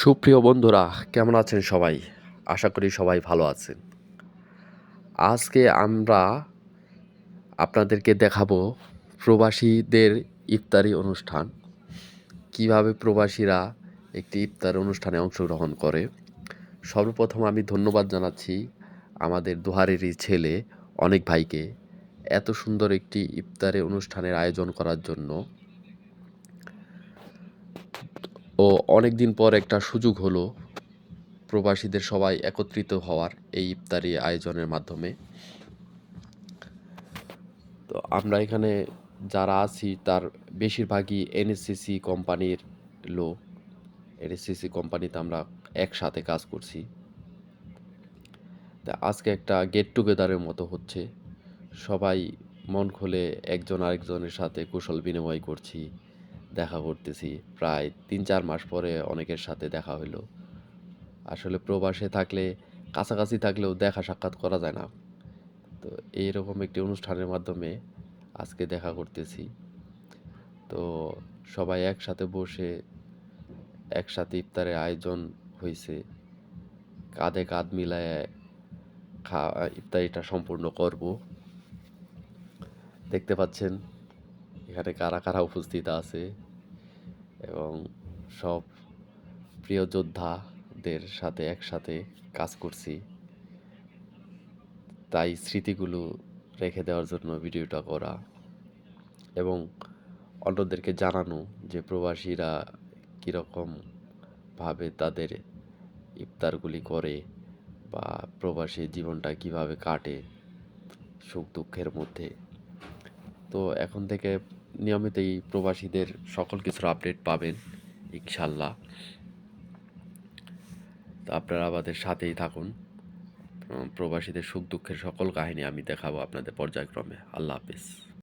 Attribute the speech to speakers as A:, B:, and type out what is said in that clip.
A: সুপ্রিয় বন্ধুরা, কেমন আছেন সবাই? আশা করি সবাই ভালো আছেন। আজকে আমরা আপনাদেরকে দেখাবো প্রবাসীদের ইফতারি অনুষ্ঠান। কীভাবে প্রবাসীরা একটি ইফতার অনুষ্ঠানে অংশগ্রহণ করে। সর্বপ্রথম আমি ধন্যবাদ জানাচ্ছি আমাদের দুহারেরই ছেলে অনেক ভাইকে এত সুন্দর একটি ইফতারে অনুষ্ঠানের আয়োজন করার জন্য। ও অনেক দিন পর একটা সুযোগ হলো প্রবাসীদের সবাই একত্রিত হওয়ার এই ইফতারি আয়োজনের মাধ্যমে। তো আমরা এখানে যারা আছি, তার বেশিরভাগই এনএসসিসি কোম্পানির লোক। এনএসসিসি কোম্পানিতে আমরা একসাথে কাজ করছি। তা আজকে একটা গেট টুগেদারের মতো হচ্ছে। সবাই মন খুলে একজন আরেকজনের সাথে কুশল বিনিময় করছি। দেখা করতেছি। প্রায় তিন চার মাস পরে অনেকের সাথে দেখা হইল। আসলে প্রবাসে থাকলে, কাছাকাছি থাকলেও দেখা সাক্ষাৎ করা যায় না। তো এইরকম একটি অনুষ্ঠানের মাধ্যমে আজকে দেখা করতেছি। তো সবাই একসাথে বসে, একসাথে ইফতারের আয়োজন হয়েছে কাঁধে কাঁধ মিলায় খা, ইফতারিটা সম্পূর্ণ করব। দেখতে পাচ্ছেন এখানে কারা কারা উপস্থিত আছে এবং সব প্রিয় যোদ্ধাদের সাথে একসাথে কাজ করছি। তাই স্মৃতিগুলো রেখে দেওয়ার জন্য ভিডিওটা করা এবং অন্যদেরকে জানানো যে প্রবাসীরা কীরকম ভাবে তাদের ইফতারগুলি করে বা প্রবাসী জীবনটা কীভাবে কাটে সুখ দুঃখের মধ্যে। তো এখন থেকে নিয়মিতই প্রবাসীদের সকল কিছুর আপডেট পাবেন, ইনশাল্লাহ। তো আপনারা আমাদের সাথেই থাকুন। প্রবাসীদের সুখ দুঃখের সকল কাহিনী আমি দেখাবো আপনাদের পর্যায়ক্রমে। আল্লাহ হাফিজ।